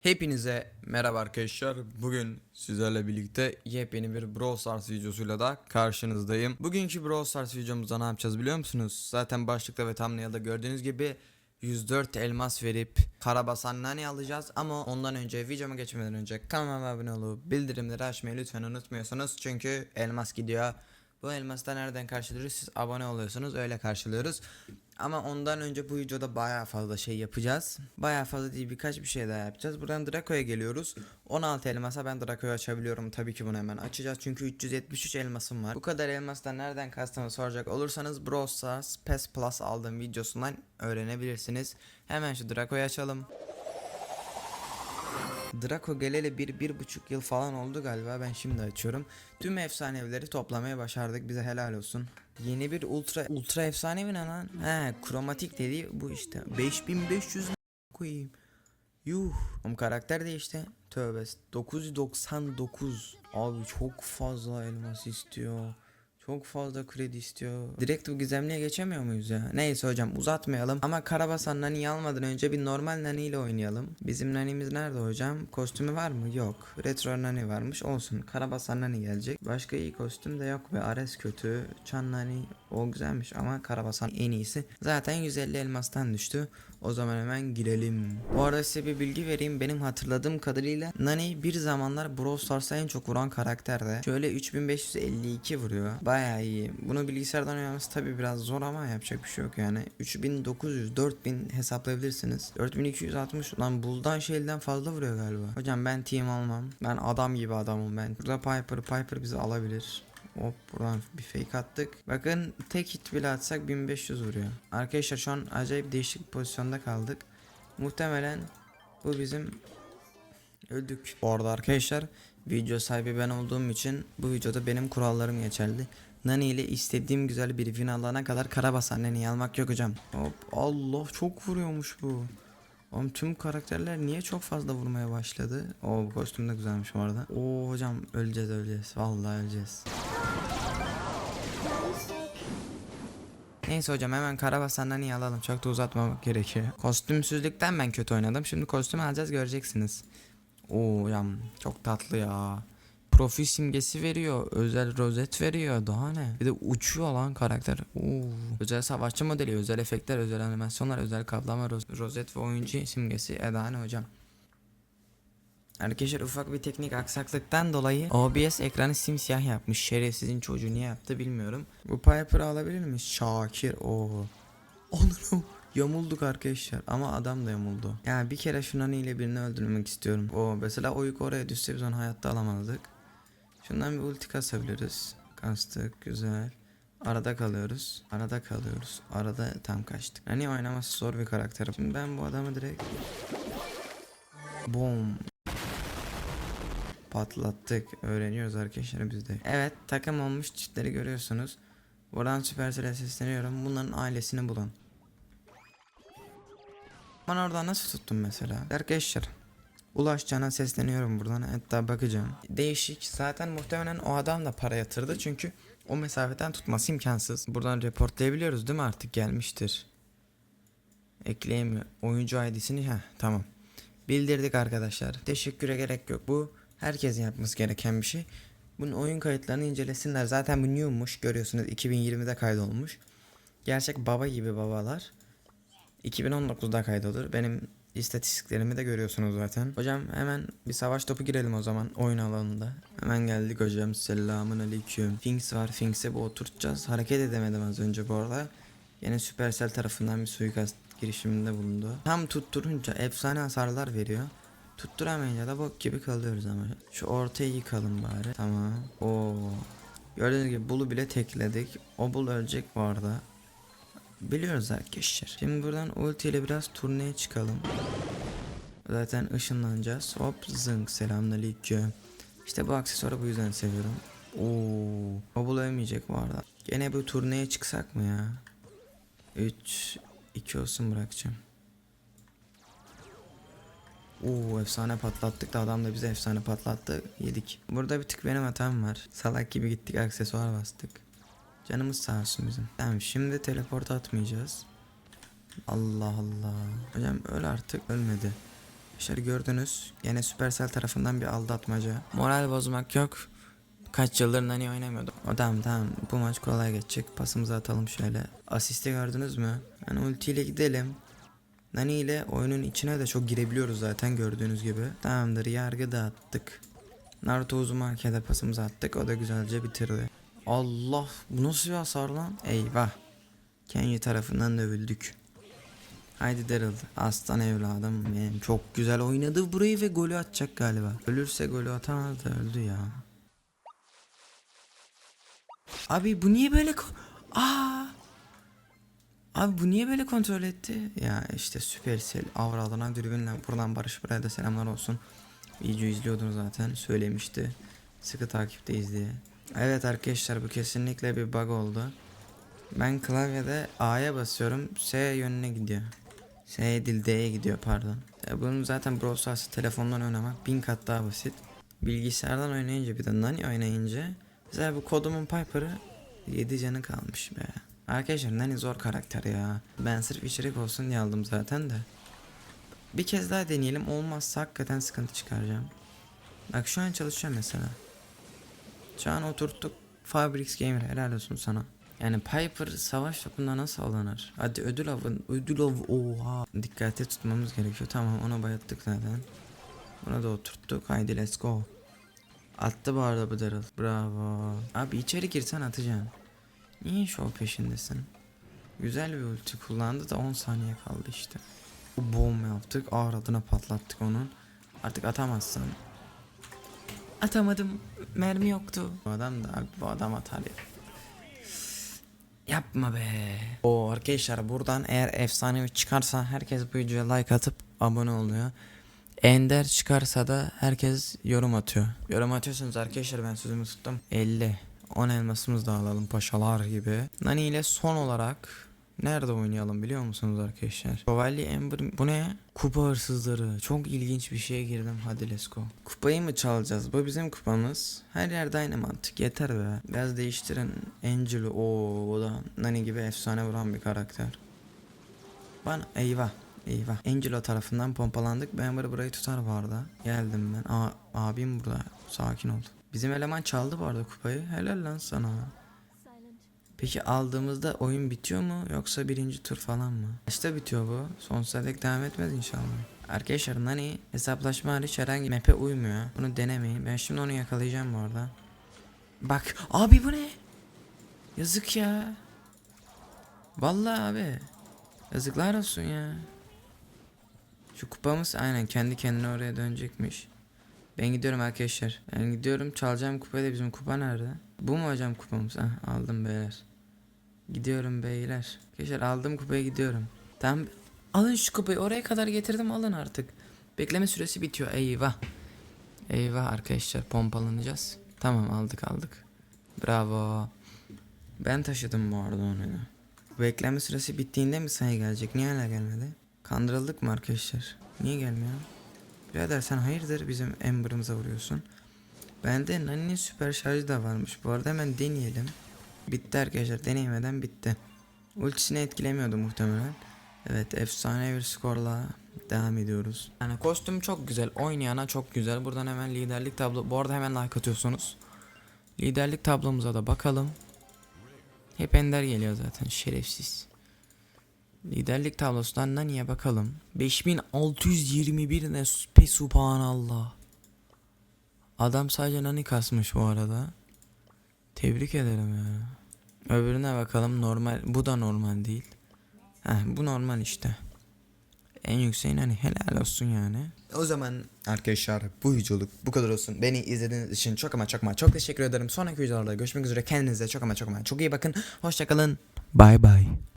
Hepinize merhaba arkadaşlar. Bugün sizlerle birlikte yepyeni bir Brawl Stars videosuyla da karşınızdayım. Bugünkü Brawl Stars videomuzda ne yapacağız biliyor musunuz? Zaten başlıkta ve thumbnail'da gördüğünüz gibi 104 elmas verip karabasan nani alacağız ama ondan önce videoma geçmeden önce kanalıma abone olup bildirimleri açmayı lütfen unutmuyorsunuz çünkü elmas gidiyor. Bu elması da nereden karşılıyoruz? Siz abone oluyorsunuz öyle karşılıyoruz. Ama ondan önce bu videoda bayağı fazla şey yapacağız. Bayağı fazla değil birkaç bir şey daha yapacağız. Buradan Draco'ya geliyoruz. 16 elmasa ben Draco'yu açabiliyorum. Tabii ki bunu hemen açacağız. Çünkü 373 elmasım var. Bu kadar elmastan nereden kastığımı soracak olursanız Brawl Stars PES Plus aldığım videosundan öğrenebilirsiniz. Hemen şu Draco'yu açalım. Draco geleli bir, bir buçuk yıl falan oldu galiba ben şimdi açıyorum. Tüm efsanevileri toplamaya başardık bize helal olsun. Yeni bir ultra ultra efsanevi ne lan? He kromatik dediği bu işte. 5500 ne koyayım. Yuh. Oğlum karakter değişti. Tövbe. 999. Abi çok fazla elmas istiyor. Çok fazla kredi istiyor. Direkt bu gizemliye geçemiyor muyuz ya? Neyse hocam uzatmayalım. Ama Karabasan Nani'yi almadan önce bir normal Nani ile oynayalım. Bizim Nani'miz nerede hocam? Kostümü var mı? Yok. Retro Nani varmış. Olsun. Karabasan Nani gelecek. Başka iyi kostüm de yok ve Ares kötü. Çan Nani o güzelmiş ama Karabasan en iyisi. Zaten 150 elmastan düştü. O zaman hemen girelim. Bu arada size bir bilgi vereyim. Benim hatırladığım kadarıyla Nani bir zamanlar Brawl Stars'a en çok vuran karakterdi. Şöyle 3552 vuruyor. Bayağı iyi. Bunu bilgisayardan oynaması tabi biraz zor ama yapacak bir şey yok yani. 3900, 4000 hesaplayabilirsiniz. 4260 lan Bull'dan şeyden fazla vuruyor galiba. Hocam ben team almam. Ben adam gibi adamım ben. Burada Piper, Piper bizi alabilir. Hop buradan bir fake attık. Bakın tek hit bile atsak 1500 vuruyor. Arkadaşlar şu an acayip değişik bir pozisyonda kaldık. Muhtemelen bu bizim öldük. Bu arada arkadaşlar video sahibi ben olduğum için bu videoda benim kurallarım geçerli. Nani ile istediğim güzel bir win alana kadar karabasan Nani'yi almak yok hocam. Hop Allah çok vuruyormuş bu. Oğlum tüm karakterler niye çok fazla vurmaya başladı? O bu kostüm de güzelmiş bu arada. Oo hocam öleceğiz öleceğiz. Vallahi öleceğiz. Neyse hocam hemen karabasandan iyi alalım. Çok da uzatmamak gerekiyor. Kostümsüzlükten ben kötü oynadım. Şimdi kostüm alacağız göreceksiniz. Oo hocam çok tatlı ya. Profil simgesi veriyor. Özel rozet veriyor. Daha ne? Bir de uçuyor lan karakter. Oo. Özel savaşçı modeli, özel efektler, özel animasyonlar, özel kaplama, roz- rozet ve oyuncu simgesi. Edane hocam. Arkadaşlar ufak bir teknik aksaklıktan dolayı OBS ekranı simsiyah yapmış. Şerefsizin çocuğu niye yaptı bilmiyorum. Bu Piper'ı alabilir miyiz? Şakir o. Onurum. Yamulduk arkadaşlar ama adam da yamuldu. Yani bir kere şu Nani ile birini öldürmek istiyorum. O mesela o yük oraya düşse biz onu hayatta alamazdık. Şundan bir ulti kasabiliriz. Kastık güzel. Arada kalıyoruz. Arada kalıyoruz. Arada tam kaçtık. Nani oynaması zor bir karakter. Şimdi ben bu adamı direkt Boom. Patlattık. Öğreniyoruz arkadaşlar biz de. Evet takım olmuş çiftleri görüyorsunuz. Buradan Supercell'e sesleniyorum. Bunların ailesini bulun. Ben orada nasıl tuttum mesela? Arkadaşlar. Ulaş Can'a sesleniyorum buradan. Hatta bakacağım. Değişik. Zaten muhtemelen o adam da para yatırdı. Çünkü o mesafeden tutması imkansız. Buradan reportlayabiliyoruz değil mi artık gelmiştir. Ekleyemiyor. Oyuncu ID'sini ha tamam. Bildirdik arkadaşlar. Teşekküre gerek yok. Bu herkesin yapması gereken bir şey. Bunun oyun kayıtlarını incelesinler. Zaten bu new'muş. Görüyorsunuz 2020'de kaydolmuş. Gerçek baba gibi babalar. 2019'da kaydolur. Benim istatistiklerimi de görüyorsunuz zaten. Hocam hemen bir savaş topu girelim o zaman oyun alanında. Hemen geldik hocam. Selamun aleyküm. Finks var. Finks'e bu oturtacağız. Hareket edemedim az önce bu arada. Yine Supercell tarafından bir suikast girişiminde bulundu. Tam tutturunca efsane hasarlar veriyor. Tutturamayınca da bok gibi kalıyoruz ama. Şu ortayı yıkalım bari. Tamam. Oo. Gördüğünüz gibi bulu bile tekledik. O bul ölecek bu arada. Biliyoruz arkadaşlar. Şimdi buradan ulti ile biraz turneye çıkalım. Zaten ışınlanacağız. Hop zınk selamünaleyküm. İşte bu aksesuarı bu yüzden seviyorum. Oo. Bul ölmeyecek bu arada. Gene bu turneye çıksak mı ya? 3 2 olsun bırakacağım. Oo efsane patlattık da adam da bize efsane patlattı. Yedik. Burada bir tık benim hatam var. Salak gibi gittik aksesuar bastık. Canımız sağ olsun bizim. Tamam şimdi teleport atmayacağız. Allah Allah. Hocam öl artık ölmedi. Arkadaşlar gördünüz. Yine Supercell tarafından bir aldatmaca. Moral bozmak yok. Kaç yıldır Nani oynamıyordum. O tamam tamam bu maç kolay geçecek. Pasımızı atalım şöyle. Asisti gördünüz mü? Yani ultiyle gidelim. Nani ile oyunun içine de çok girebiliyoruz zaten gördüğünüz gibi. Tamamdır yargı dağıttık. Naruto Uzumaki'ye pasımızı attık. O da güzelce bitirdi. Allah bu nasıl bir hasar lan? Eyvah. Kenji tarafından dövüldük. Haydi Daryl aslan evladım benim çok güzel oynadı burayı ve golü atacak galiba. Ölürse golü atamaz da öldü ya. Abi bu niye böyle Aa! Abi bu niye böyle kontrol etti? Ya işte Supercell avradına dürbünle buradan Barış buraya da selamlar olsun. Video izliyordun zaten söylemişti. Sıkı takipteyiz diye. Evet arkadaşlar bu kesinlikle bir bug oldu. Ben klavyede A'ya basıyorum S yönüne gidiyor. S değil D'ye gidiyor pardon. Ya bunun zaten Brawl Stars'ı telefondan oynamak bin kat daha basit. Bilgisayardan oynayınca bir de Nani oynayınca Mesela bu kodumun Piper'ı 7 canı kalmış be. Arkadaşlar Nani zor karakter ya. Ben sırf içerik olsun diye aldım zaten de. Bir kez daha deneyelim olmazsa hakikaten sıkıntı çıkaracağım. Bak şu an çalışıyor mesela. Şu an oturttuk Fabrix Gamer helal olsun sana. Yani Piper savaş topunda nasıl alınır? Hadi ödül avın, ödül av oha. Dikkatli tutmamız gerekiyor. Tamam onu bayattık zaten. Buna da oturttuk. Haydi let's go. Attı bu arada bu Daryl. Bravo. Abi içeri girsen atacaksın. Niye şov peşindesin? Güzel bir ulti kullandı da 10 saniye kaldı işte. Bu bomb yaptık. Ağır adına patlattık onun. Artık atamazsın. Atamadım. Mermi yoktu. Bu adam da abi bu adam atar ya. Yapma be. O arkadaşlar buradan eğer efsanevi çıkarsa herkes bu videoya like atıp abone oluyor. Ender çıkarsa da herkes yorum atıyor. Yorum atıyorsunuz arkadaşlar ben sözümü tuttum. 50. 10 elmasımız da alalım paşalar gibi. Nani ile son olarak nerede oynayalım biliyor musunuz arkadaşlar? Şövalye Ember bu ne? Kupa hırsızları. Çok ilginç bir şeye girdim. Hadi let's go. Kupayı mı çalacağız? Bu bizim kupamız. Her yerde aynı mantık. Yeter be. Biraz değiştirin. Angel'ı. Oo, o da Nani gibi efsane vuran bir karakter. Bana eyvah. Eyvah. Angelo tarafından pompalandık. Ben böyle burayı tutar arada. Geldim ben. Aa, abim burada. Sakin ol. Bizim eleman çaldı bu arada kupayı. Helal lan sana. Peki aldığımızda oyun bitiyor mu yoksa birinci tur falan mı? Kaçta bitiyor bu? Sonsuza dek devam etmez inşallah. Arkadaşlar Nani hesaplaşma hariç herhangi map'e uymuyor. Bunu denemeyin. Ben şimdi onu yakalayacağım bu arada. Bak abi bu ne? Yazık ya. Vallahi abi. Yazıklar olsun ya. Şu kupamız aynen kendi kendine oraya dönecekmiş. Ben gidiyorum arkadaşlar. Ben gidiyorum çalacağım kupayı da bizim kupa nerede? Bu mu hocam kupamız? Hah, aldım beyler. Gidiyorum beyler. Arkadaşlar aldım kupayı gidiyorum. Tamam. Alın şu kupayı oraya kadar getirdim alın artık. Bekleme süresi bitiyor eyvah. Eyvah arkadaşlar pompalanacağız. Tamam aldık aldık. Bravo. Ben taşıdım bu arada onu. Bekleme süresi bittiğinde mi sayı gelecek? Niye hala gelmedi? Kandırıldık mı arkadaşlar? Niye gelmiyor? Birader sen hayırdır bizim Ember'ımıza vuruyorsun? Bende Nani'nin süper şarjı da varmış. Bu arada hemen deneyelim. Bitti arkadaşlar. Deneyemeden bitti. Ultisini etkilemiyordu muhtemelen. Evet efsane bir skorla devam ediyoruz. Yani kostüm çok güzel. Oynayana çok güzel. Buradan hemen liderlik tablo. Bu arada hemen like atıyorsunuz. Liderlik tablomuza da bakalım. Hep ender geliyor zaten şerefsiz. Liderlik tablosundan Nani'ye bakalım. 5621 ne subhanallah. Adam sadece Nani kasmış bu arada. Tebrik ederim ya. Öbürüne bakalım normal. Bu da normal değil. Heh, bu normal işte. En yükseğin hani helal olsun yani. O zaman arkadaşlar bu videoluk bu kadar olsun. Beni izlediğiniz için çok ama çok ama çok teşekkür ederim. Sonraki videolarda görüşmek üzere. Kendinize çok ama çok ama çok iyi bakın. Hoşçakalın. Bye bye.